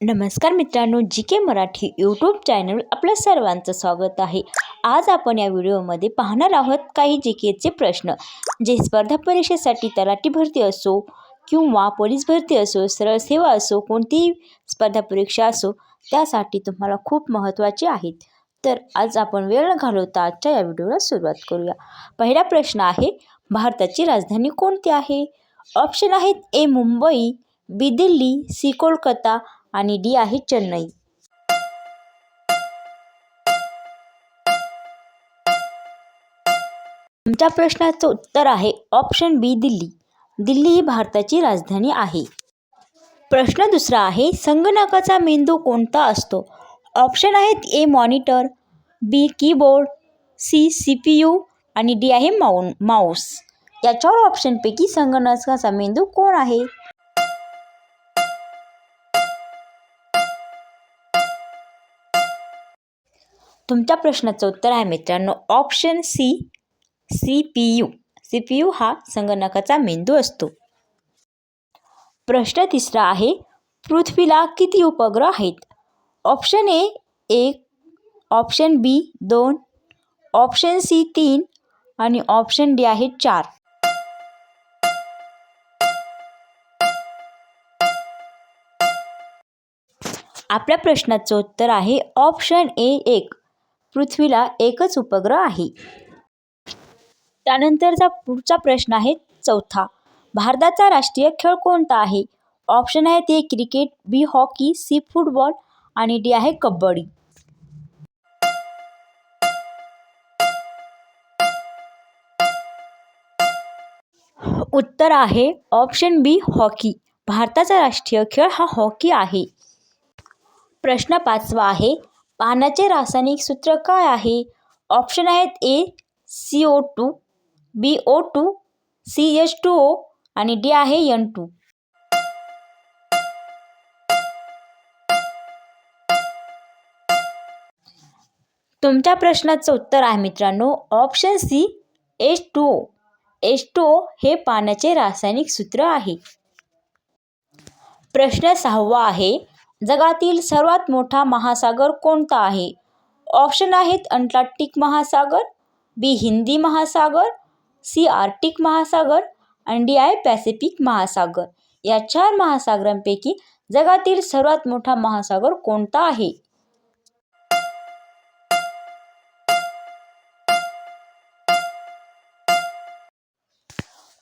नमस्कार मित्रांनो G K Marathi YouTube channel आपलं सर्वांचं स्वागत आहे. आज आपण या व्हिडिओमध्ये पाहणार आहोत काही जी केचे प्रश्न. जे स्पर्धा परीक्षेसाठी तलाठी भरती असो किंवा पोलीस भरती असो सरळ सेवा असो कोणतीही स्पर्धा परीक्षा असो त्यासाठी तुम्हाला खूप महत्त्वाचे आहेत. तर आज आपण वेळ न घालवता आजच्या या व्हिडिओला सुरुवात करूया. पहिला प्रश्न आहे भारताची राजधानी कोणती आहे? ऑप्शन आहेत A Mumbai B Delhi C Kolkata आणि डी आहे चेन्नई. तुमच्या प्रश्नाचं उत्तर आहे ऑप्शन बी दिल्ली. दिल्ली ही भारताची राजधानी आहे. प्रश्न दुसरा आहे संगणकाचा मेंदू कोणता असतो? ऑप्शन आहेत A monitor B keyboard C C P U आणि डी आहे माऊन माऊस. याच्यावर ऑप्शनपैकी संगणकाचा मेंदू कोण आहे? तुमच्या प्रश्नाचं उत्तर आहे मित्रांनो option C C P U C P U हा संगणकाचा मेंदू असतो. प्रश्न तिसरा आहे पृथ्वीला किती उपग्रह आहेत? ऑप्शन ए एक. ऑप्शन बी दोन. ऑप्शन सी तीन. आणि ऑप्शन डी आहे चार. आपल्या प्रश्नाचं उत्तर आहे ऑप्शन ए एक. पृथ्वीला एकच उपग्रह आहे. त्यानंतरचा पुढचा प्रश्न आहे चौथा. भारताचा राष्ट्रीय खेळ कोणता आहे? ऑप्शन आहे ते cricket B hockey C football आणि डी आहे कबड्डी. उत्तर आहे ऑप्शन बी हॉकी. भारताचा राष्ट्रीय खेळ हा हॉकी आहे. प्रश्न पाचवा आहे पाण्याचे रासायनिक सूत्र काय आहे? ऑप्शन आहेत A C O two B O two C H two O आणि डी आहे एन टू तुमच्या प्रश्नाचं उत्तर आहे मित्रांनो option C H two O H two O हे पाण्याचे रासायनिक सूत्र आहे. प्रश्न सहावा आहे जगातील सर्वात मोठा महासागर कोणता आहे? ऑप्शन आहेत अंटार्क्टिक महासागर बी हिंदी महासागर सी आर्टिक महासागर आणि डी आहे पॅसिफिक महासागर. या चार महासागरांपैकी जगातील सर्वात मोठा महासागर कोणता आहे?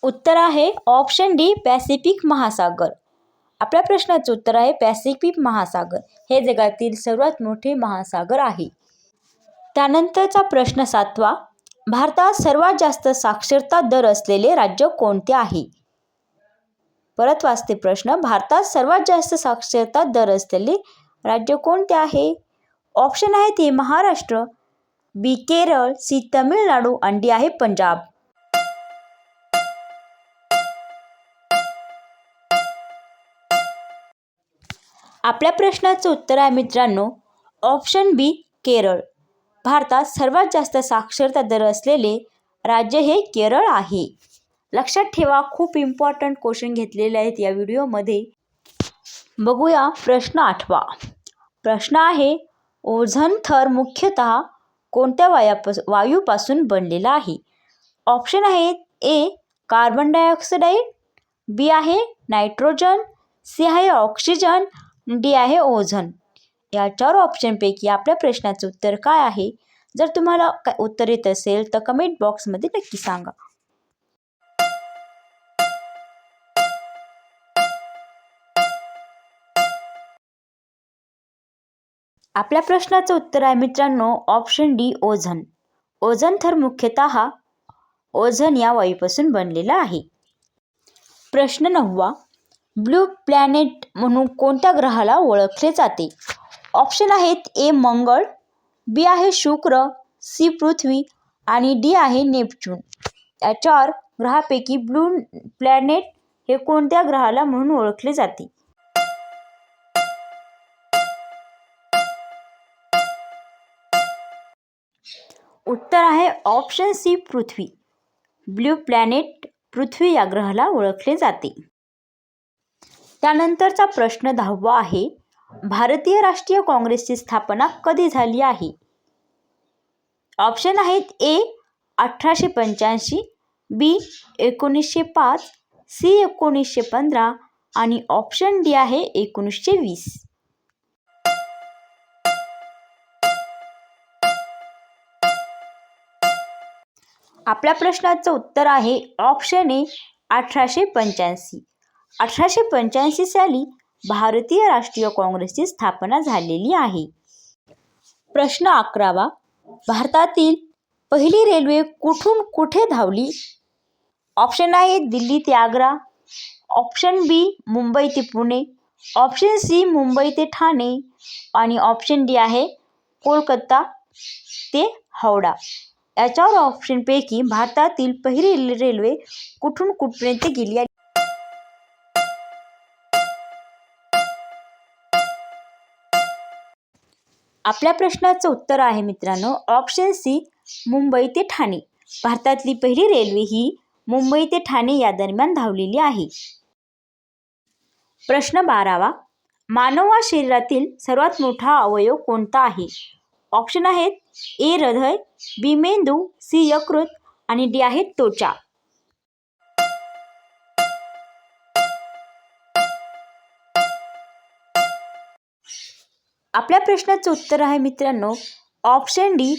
उत्तर आहे ऑप्शन डी पॅसिफिक महासागर. आपल्या प्रश्नाचं उत्तर आहे पॅसिफिक महासागर. हे जगातील सर्वात मोठे महासागर आहे. त्यानंतरचा प्रश्न सातवा भारतात सर्वात जास्त साक्षरता दर असलेले राज्य कोणते आहे? परत वाचते प्रश्न भारतात सर्वात जास्त साक्षरता दर असलेले राज्य कोणते आहे? ऑप्शन आहे ते महाराष्ट्र बी केरळ सी तमिळनाडू आणि डी आहे पंजाब. आपल्या प्रश्नाचं उत्तर आहे मित्रांनो ऑप्शन बी केरळ. भारतात सर्वात जास्त साक्षरता दर असलेले राज्य हे केरळ आहे. लक्षात ठेवा खूप इम्पॉर्टंट क्वेश्चन घेतलेले आहेत या व्हिडिओमध्ये. बघूया प्रश्न आठवा. प्रश्न आहे ओझन थर मुख्यतः कोणत्या वायापास वायूपासून बनलेला आहे? ऑप्शन आहेत ए कार्बन डायऑक्साईड बी आहे नायट्रोजन सी आहे ऑक्सिजन डी आहे ओझन. या चार ऑप्शनपैकी आपल्या प्रश्नाचं उत्तर काय आहे? जर तुम्हाला काय उत्तर येत असेल तर कमेंट बॉक्समध्ये नक्की सांगा. आपल्या प्रश्नाचं उत्तर आहे मित्रांनो ऑप्शन डी ओझन. ओझन थर मुख्यतः ओझन या वायूपासून बनलेला आहे. प्रश्न नववा ब्लू प्लॅनेट म्हणून कोणत्या ग्रहाला ओळखले जाते? ऑप्शन आहेत ए मंगळ बी आहे शुक्र सी पृथ्वी आणि डी आहे नेपच्यून. या चार ग्रहापैकी ब्लू प्लॅनेट हे कोणत्या ग्रहाला म्हणून ओळखले जाते? उत्तर आहे ऑप्शन सी पृथ्वी. ब्ल्यू प्लॅनेट पृथ्वी या ग्रहाला ओळखले जाते. त्यानंतरचा प्रश्न दहावा आहे भारतीय राष्ट्रीय काँग्रेसची स्थापना कधी झाली आहे? ऑप्शन आहेत ए अठराशे पंच्याऐंशी बी एकोणीसशे पाच सी एकोणीसशे पंधरा आणि ऑप्शन डी आहे एकोणीसशे वीस. आपल्या प्रश्नाचं उत्तर आहे ऑप्शन ए अठराशे पंच्याऐंशी. अठराशे पंच्याऐंशी साली भारतीय राष्ट्रीय काँग्रेसची स्थापना झालेली आहे. प्रश्न अकरावा. भारतातील पहिली रेल्वे कुठून कुठे धावली? ऑप्शन आहे दिल्ली ते आग्रा. ऑप्शन बी मुंबई ते पुणे. ऑप्शन सी मुंबई ते ठाणे. आणि ऑप्शन डी आहे कोलकाता ते हावडा. याच्यावर ऑप्शनपैकी भारतातील पहिली रेल्वे कुठून कुठपर्यंत गेली आपल्या प्रश्नाचं उत्तर आहे मित्रांनो. ऑप्शन सी मुंबई ते ठाणे. भारतातली पहिली रेल्वे ही मुंबई ते ठाणे या दरम्यान धावलेली आहे. प्रश्न बारावा मानवा शरीरातील सर्वात मोठा अवयव कोणता आहे? ऑप्शन आहेत ए हृदय बी मेंदू सी यकृत आणि डी आहे त्वचा. आपल्या प्रश्नाचं उत्तर आहे मित्रांनो ऑप्शन डी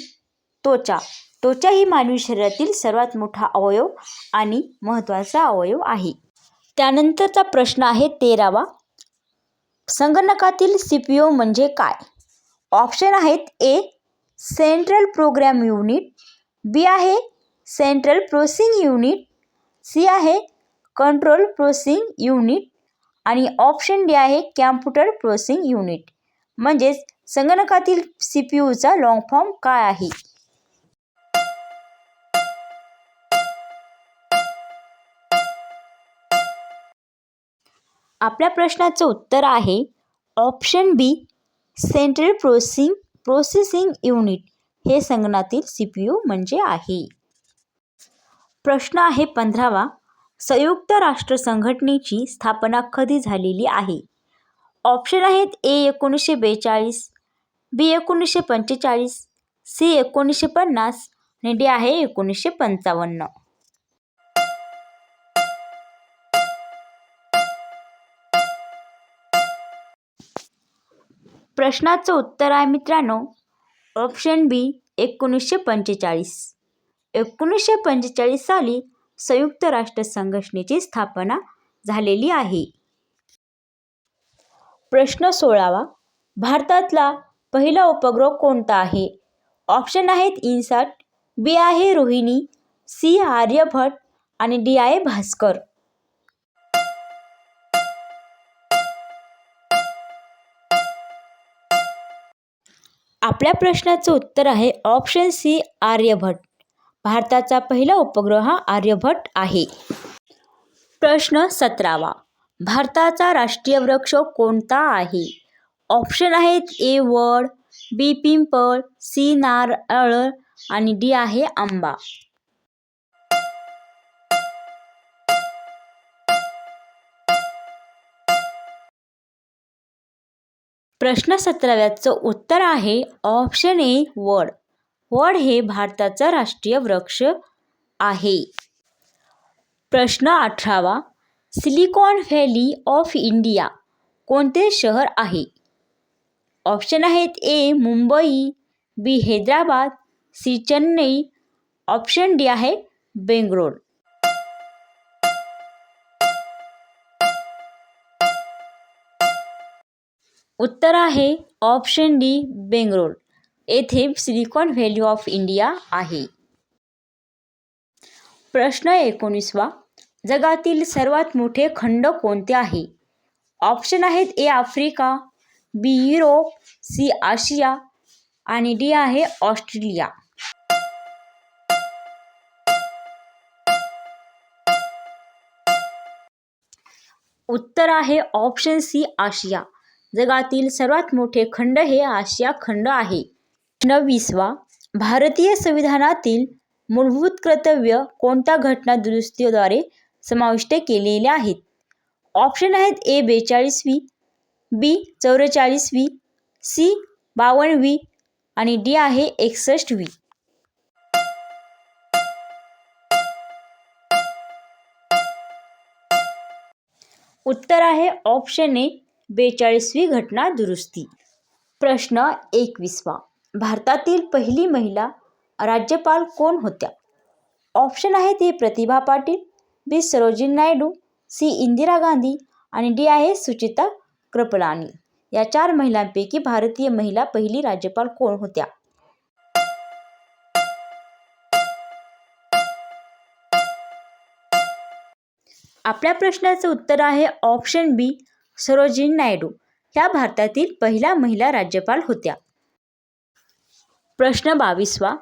त्वचा. त्वचा ही मानवी शरीरातील सर्वात मोठा अवयव आणि महत्त्वाचा अवयव आहे. त्यानंतरचा प्रश्न आहे तेरावा. संगणकातील सी पी ओ म्हणजे काय? ऑप्शन आहेत A central program unit B आहे सेंट्रल प्रोसेसिंग युनिट सी आहे कंट्रोल प्रोसेसिंग युनिट आणि ऑप्शन डी आहे कॅम्प्युटर प्रोसेसिंग युनिट म्हणजेच संगणकातील सी पी यूचा लॉंग फॉर्म काय आहे? आपल्या प्रश्नाचं उत्तर आहे option B central processing processing unit हे संगणातील सी पी यू म्हणजे आहे. प्रश्न आहे पंधरावा. संयुक्त राष्ट्र संघटनेची स्थापना कधी झालेली आहे? ऑप्शन आहेत ए एकोणीसशे बेचाळीस बी एकोणीसशे पंचेचाळीस सी एकोणीसशे पन्नास आणि डी आहे एकोणीसशे पंचावन्न. प्रश्नाचं उत्तर आहे मित्रांनो ऑप्शन बी एकोणीसशे पंचेचाळीस. एकोणीसशे पंचेचाळीस साली संयुक्त राष्ट्र संघटनेची स्थापना झालेली आहे. प्रश्न सोळावा. भारतातला पहिला उपग्रह कोणता आहे? ऑप्शन आहेत इन्साट बी आहे रोहिणी सी आर्यभट आणि डी आहे भास्कर. आपल्या प्रश्नाचं उत्तर आहे ऑप्शन सी आर्यभट भारताचा पहिला उपग्रह हा आर्यभट आहे. प्रश्न सतरावा. भारताचा राष्ट्रीय वृक्ष कोणता आहे? ऑप्शन आहेत ए वड बी पिंपळ सी नारळ आणि डी आहे आंबा. प्रश्न सतराव्याचं उत्तर आहे ऑप्शन ए वड. वड हे भारताचा राष्ट्रीय वृक्ष आहे. प्रश्न अठरावा सिलिकॉन व्हॅली ऑफ़ इंडिया कोणते शहर आहे? ऑप्शन आहेत A, Mumbai, B, Hyderabad, C, Chennai. Option D आहे बेंगलोर. उत्तर आहे ऑप्शन डी, बेंगलोर. येथे सिलिकॉन व्हॅली ऑफ़ इंडिया आहे. प्रश्न एकोणीसवा. जगातील सर्वात मोठे खंड कोणते आहे? ऑप्शन आहेत A Africa B Europe C Asia आणि डी आहे ऑस्ट्रेलिया. उत्तर आहे ऑप्शन सी आशिया. जगातील सर्वात मोठे खंड हे आशिया खंड आहे. नववीसवा भारतीय संविधानातील मूलभूत कर्तव्य कोणत्या घटना दुरुस्तीद्वारे समाविष्ट केलेले आहेत. ऑप्शन आहेत ए बेचाळीसवी बी चौवेचाळीस व्ही सी बावन्न व्ही आणि डी आहे एकसष्ट व्ही उत्तर आहे ऑप्शन ए बेचाळीसवी घटना दुरुस्ती. प्रश्न एकवीसवा. भारतातील पहिली महिला राज्यपाल कोण होत्या? ऑप्शन आहे ते प्रतिभा पाटील बी सरोजिनी नायडू सी इंदिरा गांधी आणि डी आहे सुचिता कृपलानी. या चार महिलांपैकी भारतीय महिला पहिली राज्यपाल कोण होत्या? आपल्या प्रश्नाचं उत्तर आहे ऑप्शन बी सरोजिनी नायडू. ह्या भारतातील पहिल्या महिला राज्यपाल होत्या. प्रश्न बावीसवा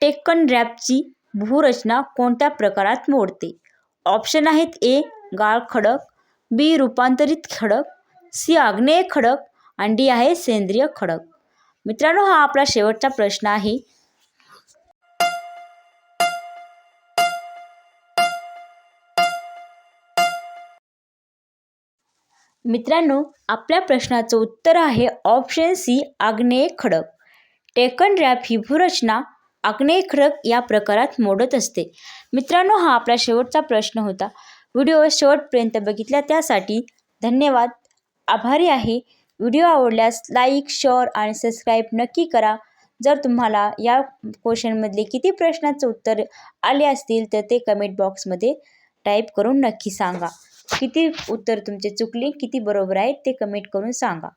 टेक्कन रॅपची भूरचना कोणत्या प्रकारात मोडते? ऑप्शन आहेत ए गाळ खडक बी रूपांतरित खडक सी आग्नेय खडक आणि डी आहे सेंद्रिय खडक. मित्रांनो हा आपला शेवटचा प्रश्न आहे. मित्रांनो आपल्या प्रश्नाचं उत्तर आहे ऑप्शन सी आग्नेय खडक. टेकन रॅप ही भूरचना आग्नेय खडक या प्रकारात मोडत असते. मित्रांनो हा आपला शेवटचा प्रश्न होता. व्हिडिओ शेवटपर्यंत बघितला त्यासाठी धन्यवाद. आभारी आहे. व्हिडिओ आवडल्यास लाईक शेअर आणि सबस्क्राईब नक्की करा. जर तुम्हाला या क्वेश्चनमधले किती प्रश्नाचं उत्तर आले असतील तर ते कमेंट बॉक्समध्ये टाईप करून नक्की सांगा. किती उत्तर तुमचे चुकले किती बरोबर आहेत ते कमेंट करून सांगा.